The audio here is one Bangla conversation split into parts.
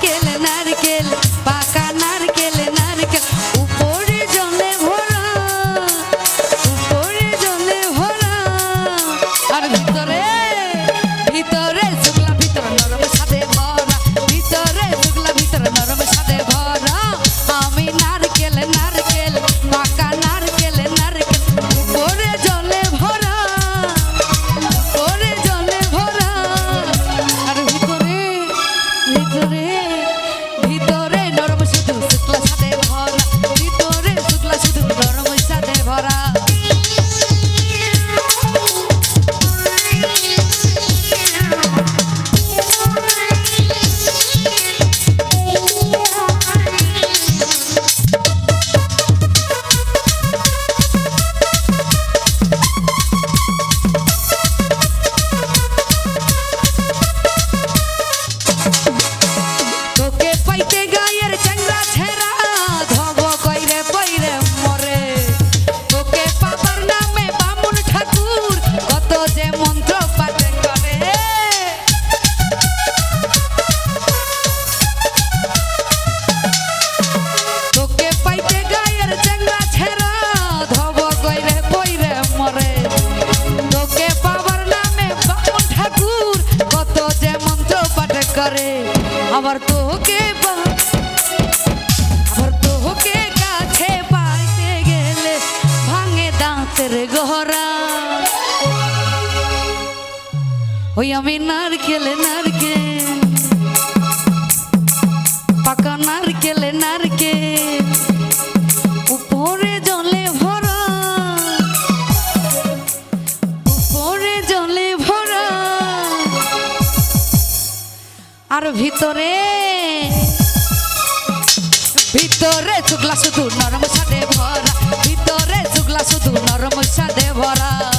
নারকেল নারকেল করে। আবার তোকে আবার তোকে কাছে পাইতে গেলে ভাঙে দাঁতের গহরা। ওই আমি নারকেলে, নারকেল। পাকা নারকেল নারকেল। ভিতরে। ভিতরে চুগলা শুধু নরম সাদে ভরা। ভিতরে চুগলা শুধু নরম সাদে ভরা।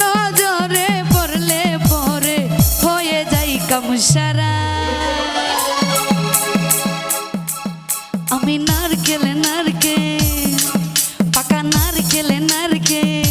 নজরে পড়লে পরে হয়ে যাই কামসারা। আমি নারকেল নারকেল পাকা নারকেল নারকেল।